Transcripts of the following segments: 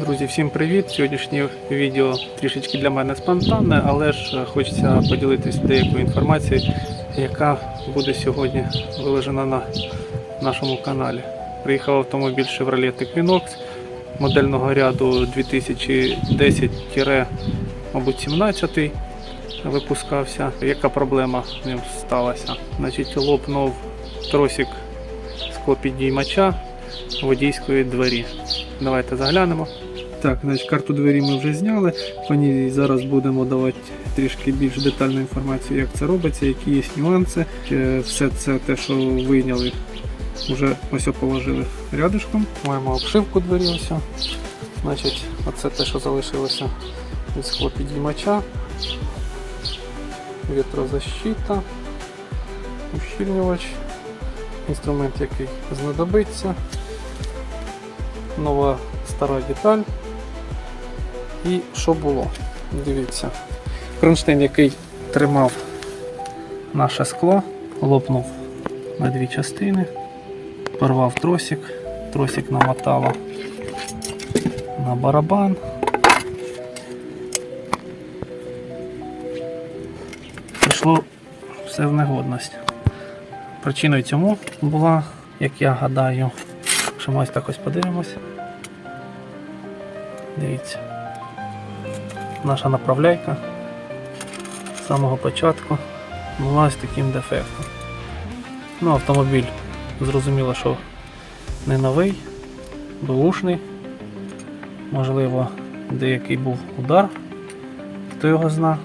Друзі, всім привіт! Сьогоднішнє відео трішечки для мене спонтанне, але ж е, хочеться поділитися деякою інформацією, яка буде сьогодні виложена на нашому каналі. Приїхав автомобіль Chevrolet Equinox модельного ряду 2010-17 випускався. Яка проблема з ним сталася? Значить, лопнув тросик склопідіймача водійської двері. Давайте заглянемо. Так, значить, карту двері ми вже зняли. По ній зараз будемо давати трішки більш детальну інформацію, як це робиться, які є нюанси. Е, Все це те, що вийняли, вже ось положили рядишком. Маємо обшивку двері. Ось. Значить, оце те, що залишилося від склопідіймача, вітрозащита, ущільнювач, інструмент, який знадобиться нова стара деталь. І що було? Дивіться. Кронштейн, який тримав наше скло, лопнув на дві частини, порвав тросик, тросик намотало на барабан. Пішло все в негодність. Причиною цьому була, як я гадаю, Якщо ми ось так ось подивимось. Дивіться. Наша направляйка з самого початку була з таким дефектом. Ну, автомобіль зрозуміло, що не новий, бушний. Можливо, деякий був удар, хто його зна.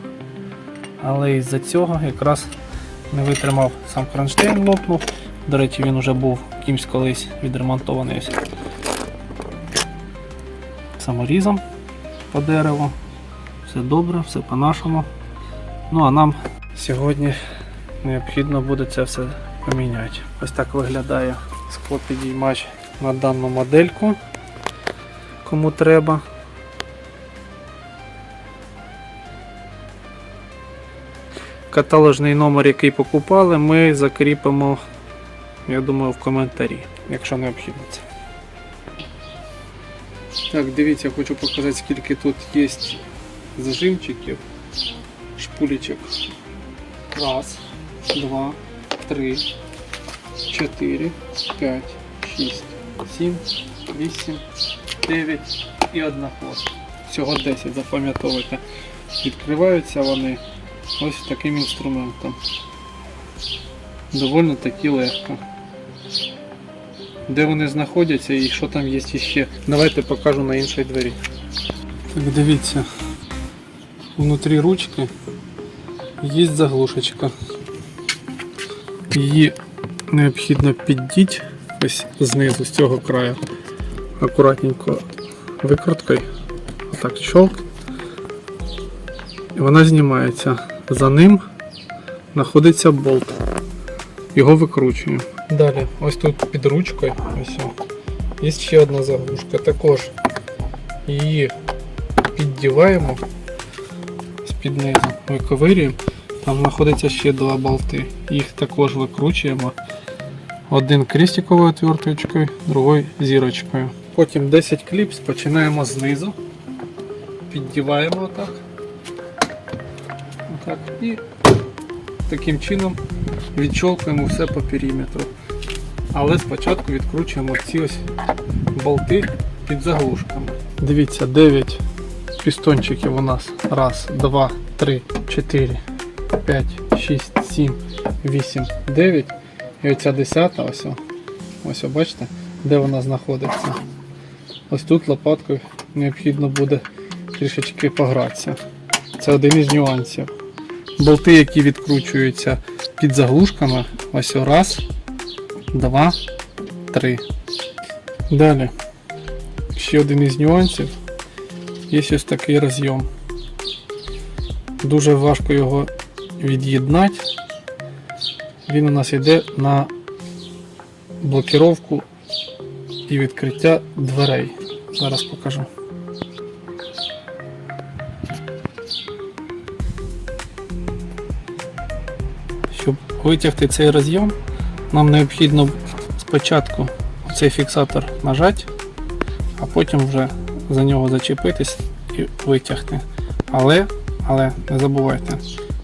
Але із-за цього якраз не витримав сам кронштейн лопнув. До речі, він вже був кимсь колись відремонтований ось саморізом по дереву. Все добре, все по-нашому. Ну а нам сьогодні необхідно буде це все поміняти. Ось так виглядає склопідіймач на дану модельку. Кому треба. Каталожний номер, який покупали, ми закріпимо я думаю, в коментарі, якщо необхідно це. Так, дивіться, хочу показати, скільки тут є зажимчиків, шпулечок. Раз, два, три, чотири, п'ять, шість, сім, вісім, дев'ять і одна хвост. Всього 10, запам'ятовуйте. Відкриваються вони ось таким інструментом. Довольно таки легко. Де вони знаходяться і що там є ще. Давайте покажу на іншій двері. Так, дивіться. Внутрі ручки є заглушечка. Її необхідно піддіти ось знизу, з цього краю. Акуратненько викруткою. Отак щолк. І вона знімається. За ним знаходиться болт. Його викручуємо. Далі, ось тут під ручкою, ось є ще одна заглушка. Також її піддіваємо з-під низу, виковирюємо. Там знаходиться ще два болти. Їх також викручуємо. Один крестиковою отверточкою, другий зірочкою. Потім 10 кліпс починаємо знизу. Піддіваємо отак. Отак. І таким чином відщолкуємо все по периметру. Але спочатку відкручуємо ці ось болти під заглушками. Дивіться, 9 пістончиків у нас. Раз, два, три, чотири, п'ять, шість, сім, вісім, дев'ять. І оця десята, ось, ось бачите, де вона знаходиться. Ось тут лопаткою необхідно буде трішечки погратися. Це один із нюансів. Болти, які відкручуються під заглушками, ось раз, два, три. Далі. Ще один із нюансів. Є ось такий розйом. Дуже важко його від'єднати. Він у нас йде на блокировку і відкриття дверей. Зараз покажу. Щоб витягти цей розйом, нам необхідно спочатку цей фіксатор нажати, а потім вже за нього зачепитись і витягти. Але, але не забувайте,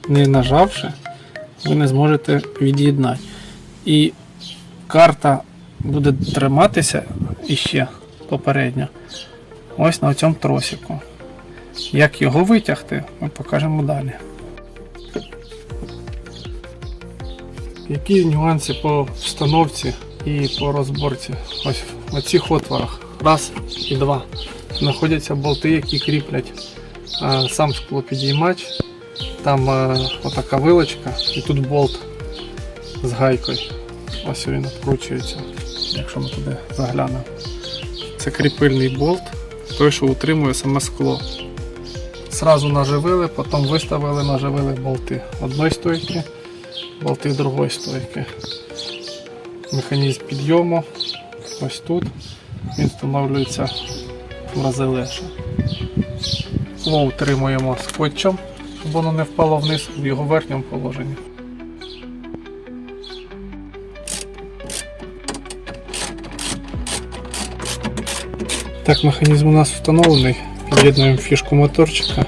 не нажавши, ви не зможете від'єднати. І карта буде триматися іще попередньо. Ось на цьому тросику. Як його витягти, ми покажемо далі. Які нюанси по встановці і по розборці? Ось в оцих отворах. Раз і два. Знаходяться болти, які кріплять сам склопідіймач. Там отака вилочка і тут болт з гайкою. Ось він відкручується, якщо ми туди заглянемо. Це кріпильний болт, той, що утримує саме скло. Сразу наживили, потім виставили, наживили болти одної стойки, болти другої стойки. Механізм підйому ось тут. Він встановлюється рази легше. Утримуємо скотчем, щоб воно не впало вниз в його верхньому положенні. Так, механізм у нас встановлений. Під'єднуємо фішку моторчика.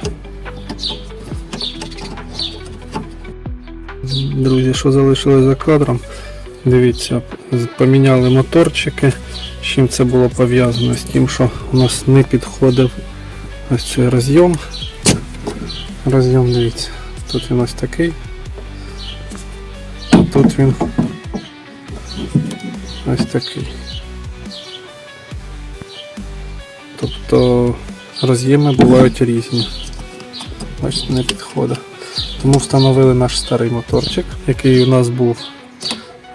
Друзі, що залишилось за кадром? Дивіться, поміняли моторчики. З чим це було пов'язано? З тим, що у нас не підходив ось цей розйом. Розйом, дивіться, тут він ось такий. Тут він ось такий. Тобто роз'єми бувають різні. Ось не підходить. Тому встановили наш старий моторчик, який у нас був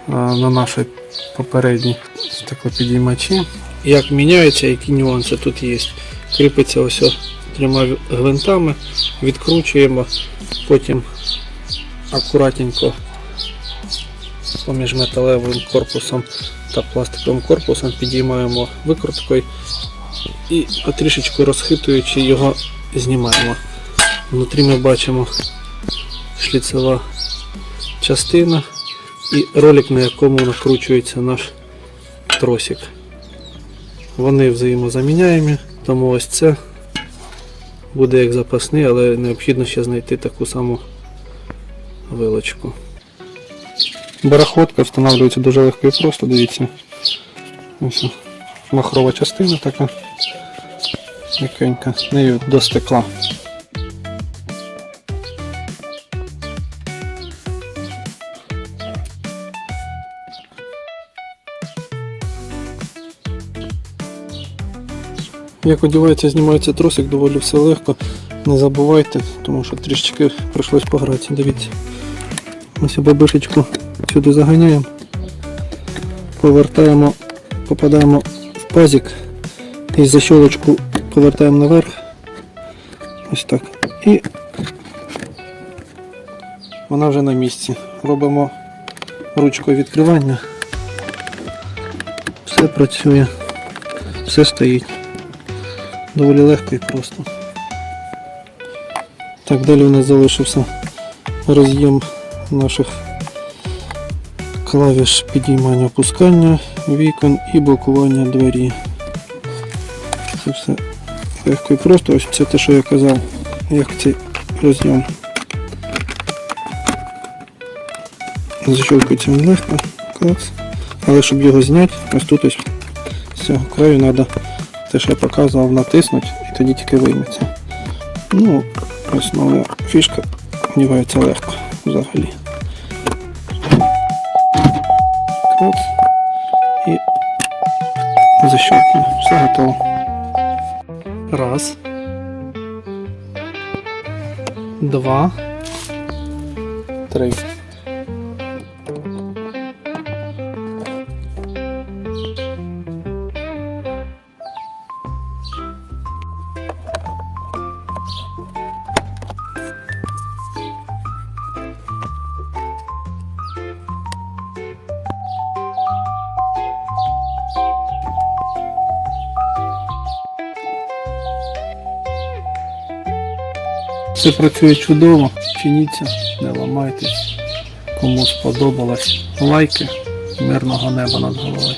на нашій попередній стеклопідіймачі. Як міняється, які нюанси тут є. Кріпиться ось трьома гвинтами, відкручуємо, потім акуратненько поміж металевим корпусом та пластиковим корпусом підіймаємо викруткою і потрішечку розхитуючи його знімаємо. Внутрі ми бачимо шліцева частина і ролик, на якому накручується наш тросик. Вони взаємозаміняємі, тому ось це буде як запасний, але необхідно ще знайти таку саму вилочку. Барахотка встановлюється дуже легко і просто, дивіться. Ось махрова частина така. М'якенька, до стекла. Як одівається, знімається тросик, доволі все легко. Не забувайте, тому що трішечки прийшлось погратися. Дивіться. Ось бабишечку сюди заганяємо, повертаємо, попадаємо в пазик і защолочку повертаємо наверх. Ось так. І вона вже на місці. Робимо ручкою відкривання. Все працює, все стоїть. Доволі легко і просто. Так, далі у нас залишився роз'єм наших клавіш підіймання опускання вікон і блокування двері. Це все легко і просто. Ось це те, що я казав, як цей роз'єм. Защелкується він легко, клас. Але щоб його зняти, ось тут ось з цього краю треба те, що я показував, натиснути і тоді тільки вийметься. Ну, ось нова фішка вдівається легко взагалі. Клац. І защелкну. Все готово. Раз. Два. Три. Все працює чудово, чиніться, не ламайтесь. Кому сподобалось лайки, мирного неба над головою.